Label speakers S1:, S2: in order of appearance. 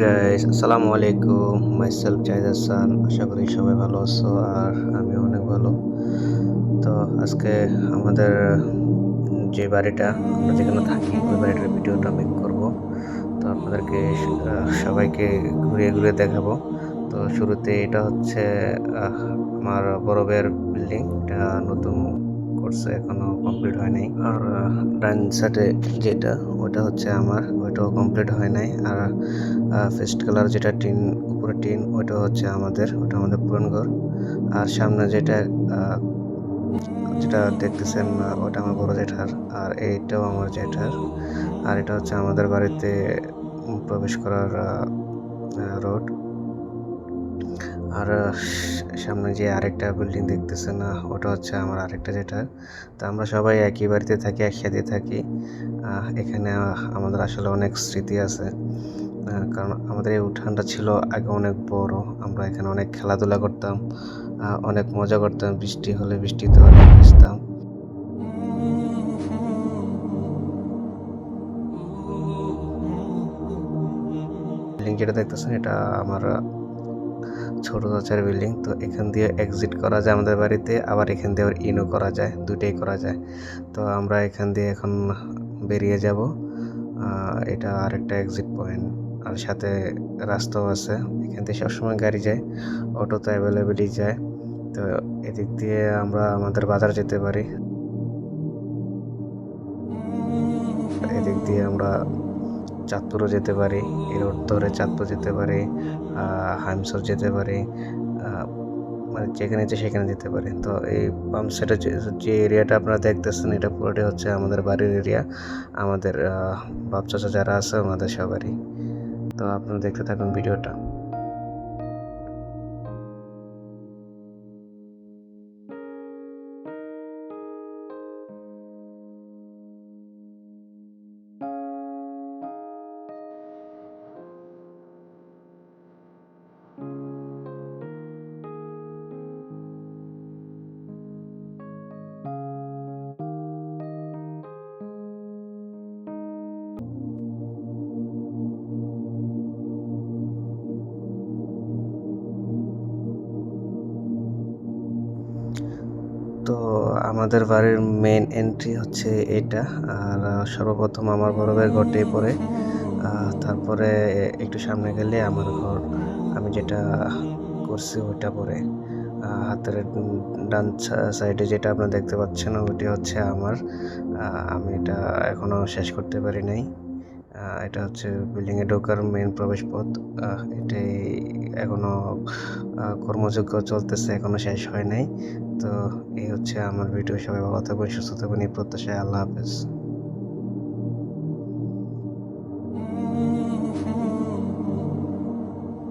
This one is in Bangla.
S1: গাইস আসসালামু আলাইকুম মাইসেলফ জাহিদ হাসান আশা করি সবাই ভালো আছো আর আমি অনেক ভালো। তো আজকে আমাদের যে বাড়িটা, আমরা যেখানে থাকি, ওই বাড়িটার ভিডিওটা আমি করব। তো আপনাদেরকে সবাইকে ঘুরিয়ে ঘুরিয়ে দেখাবো। তো শুরুতে এটা হচ্ছে আমার বড় বিল্ডিং এটা নতুন করছে, এখনও কমপ্লিট হয় নাই। আর ডান সাইডে যেটা, ওটা হচ্ছে আমার, ওইটাও কমপ্লিট হয় নাই। আর ফেস্ট কালার যেটা টিন, উপরে টিন, ওইটা হচ্ছে আমাদের, ওটা আমাদের পুরান ঘর। আর সামনে যেটা যেটা দেখতেছেন ওটা আমার বড় জেঠার, আর এইটাও আমার জেঠার। আর এটা হচ্ছে আমাদের বাড়িতে প্রবেশ করার রোড। আর সামনে যে আরেকটা বিল্ডিং দেখতেছে না, ওটা হচ্ছে আমার আরেকটা যেটা। তো আমরা সবাই একই বাড়িতে থাকি, একসাথে থাকি। এখানে আমাদের আসলে অনেক স্মৃতি আছে। কারণ আমাদের এই উঠানটা ছিল আগে অনেক বড়। আমরা এখানে অনেক খেলাধুলা করতাম অনেক মজা করতাম। বৃষ্টি হলে বৃষ্টিতে অনেক ভিজতাম। যেটা দেখতেছেন, এটা আমার ছোট চাচার বিল্ডিং। তো এখান দিয়ে এক্সিট করা যায় আমাদের বাড়িতে, আবার এখান দিয়ে আবার ইনও করা যায়, দুইটাই করা যায়। তো আমরা এখান দিয়ে এখন বেরিয়ে যাব। এটা আরেকটা এক্সিট পয়েন্ট আর সাথে রাস্তাও আছে। এখান থেকে সবসময় গাড়ি যায় অটো তো অ্যাভেলেবেলই যায়। তো এদিক দিয়ে আমরা আমাদের বাজার যেতে পারি। এদিক দিয়ে আমরা চাঁদপুরও যেতে পারে এই রোড ধরে চাঁদপুর যেতে পারে হামসর যেতে পারে মানে যেখানে যে সেখানে যেতে পারে। তো এই পাম্প সেটের যে এরিয়াটা আপনারা দেখতেছেন, এটা পুরোটাই হচ্ছে আমাদের বাড়ির এরিয়া। আমাদের বাপ চাচা যারা আছে আমাদের সবারই। তো আপনারা দেখতে থাকুন ভিডিওটা। তো আমাদের বাড়ির মেন এন্ট্রি হচ্ছে এটা। আর সর্বপ্রথম আমার বড় ভাইয়ের ঘরটাই পড়ে। তারপরে একটু সামনে গেলে আমার ঘর। আমি যেটা করছি ওইটা পরে হাতের ডান সাইডে যেটা আপনারা দেখতে পাচ্ছেন ওইটা হচ্ছে আমার। আমি এটা এখনও শেষ করতে পারি নাই। এটা হচ্ছে বিল্ডিংয়ে ঢোকার মেন প্রবেশ পথ এটাই এখনও আহ, কর্মযোগ্য চলতেছে এখনও শেষ হয় নাই। তো এই হচ্ছে আমার ভিডিও সবাই ভালো থাকবেন সুস্থ থাকবেন এই প্রত্যাশায় আল্লাহ হাফেজ।